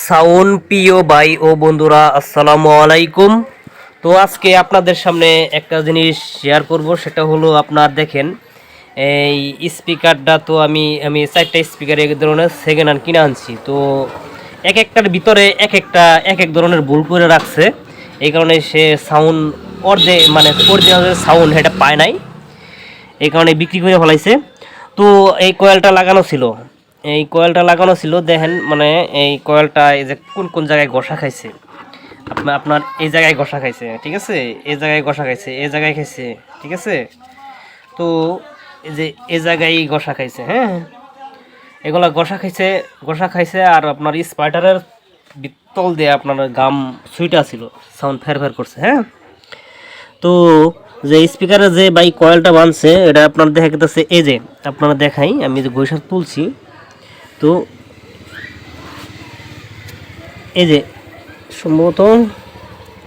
সাউন প্রিয় ভাই ও বন্ধুরা, আসসালামু আলাইকুম। তো আজকে আপনাদের সামনে একটা জিনিস শেয়ার করব, সেটা হলো আপনার দেখেন, এই স্পিকারটা তো আমি আমি চারটা স্পিকার এক ধরনের সেকেন্ড হ্যান্ড কিনে আনছি। তো এক একটার ভিতরে এক একটা, এক এক ধরনের ভুল করে রাখছে। এই কারণে সে সাউন্ড অর্ধে মানে অরিজিনাল সাউন্ড সেটা পায় নাই। এই কারণে বিক্রি করে ফেলাইছে। তো এই কয়েলটা লাগানো ছিল। এই কয়েলটা লাগানো ছিল, দেখেন মানে এই কয়েলটা এই যে কোন কোন জায়গায় ঘষা খাইছে? আপনার আপনার এই জায়গায় ঘষা খাইছে, ঠিক আছে? এই জায়গায় ঘষা খাইছে, এই জায়গায় খাইছে, ঠিক আছে? তো এই যে এই জায়গায় ঘষা খাইছে হ্যাঁ? এগুলা ঘষা খাইছে ঘষা খাইছে আর আপনার স্পাইটারের তল দিয়ে আপনার গাম সুইটা ছিল সাউন্ড ফের ফের করছে হ্যাঁ? তো যে স্পিকারে যে বাই কয়েলটা বানছে, এটা আপনার দেখা গেছে এই যে, আপনারা দেখাই, আমি যে গৈসার তুলছি তো এই যে সম্ভবত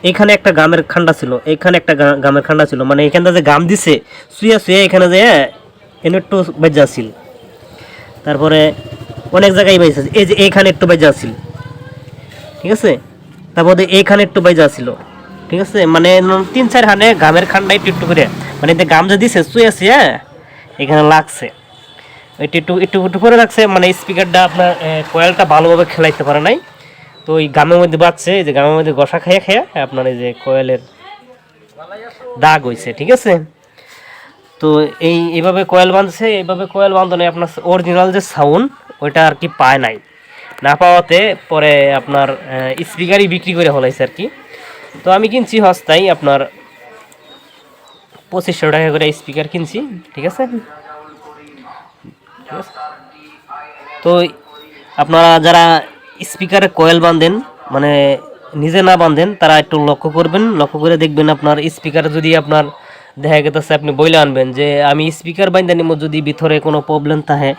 এখানে একটা গামের খান্ডা ছিল, এখানে একটা গামের খান্ডা ছিল মানে এখানটা যে গাম দিছে শুয়ে শুয়ে এখানে যে এনে একটু বেজা ছিল তারপরে অনেক জায়গায় বেজা এই যে এইখানে একটু বেজা ছিল ঠিক আছে? তারপরে এইখানে একটু বেজা ছিল ঠিক আছে? মানে তিন চার হানে গামের খান্ডা একটু একটু করে মানে গাম যে দিছে শুয়ে শুয়ে এখানে লাগছে। একটু একটু একটু একটু করে রাখছে মানে স্পিকারটা আপনার কয়েলটা ভালোভাবে খেলাইতে পারে নাই। তো ওই গামের মধ্যে বাজছে, এই যে গামের মধ্যে গসা খেয়ে খেয়ে আপনার এই যে কয়েলের দাগ হইছে, ঠিক আছে? তো এই এইভাবে কয়েল বাঁধছে এইভাবে কয়েল বাঁধনে আপনার অরিজিনাল যে সাউন্ড ওইটা আর কি পায় নাই। না পাওয়াতে পরে আপনার স্পিকারই বিক্রি করে হলাইছে আর কি। তো আমি কিনছি হস্তাই আপনার পঁচিশশো টাকা করে স্পিকার কিনছি, ঠিক আছে? তো আপনারা যারা স্পিকারে কয়েল বাঁধেন মানে নিজে না বাঁধেন, তারা একটু লক্ষ্য করবেন। লক্ষ্য করে দেখবেন আপনার স্পিকার যদি আপনার দেখা গেছে আপনি বইলে আনবেন যে আমি স্পিকার নিব যদি ভিতরে কোনো প্রবলেম থাকে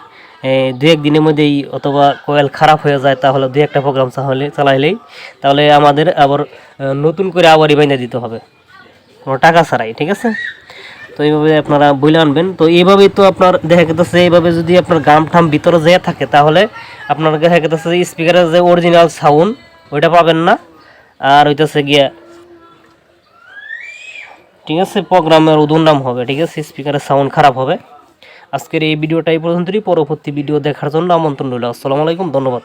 দু এক দিনের মধ্যেই অথবা কয়েল খারাপ হয়ে যায়, তাহলে দু একটা প্রোগ্রাম চালাইলে চালাইলেই, তাহলে আমাদের আবার নতুন করে আবারই বাইন্দা দিতে হবে। কোনো টাকা ছাড়াই, ঠিক আছে? তো এইভাবে আপনারা বইলে আনবেন। তো এইভাবেই তো আপনার দেখা গেতেছে, এইভাবে যদি আপনার গাম ঠাম ভিতরে যেয়ে থাকে, তাহলে আপনার দেখা গেতেছে যে স্পিকারের যে অরিজিনাল সাউন্ড ওইটা পাবেন না। আর হইতেছে গিয়া, ঠিক আছে, প্রোগ্রামের উদুন্নাম হবে, ঠিক আছে স্পিকারের সাউন্ড খারাপ হবে। আজকের এই ভিডিওটাই পর্যন্তই, পরবর্তী ভিডিও দেখার জন্য আমন্ত্রণ রইল। আসসালামু আলাইকুম, ধন্যবাদ।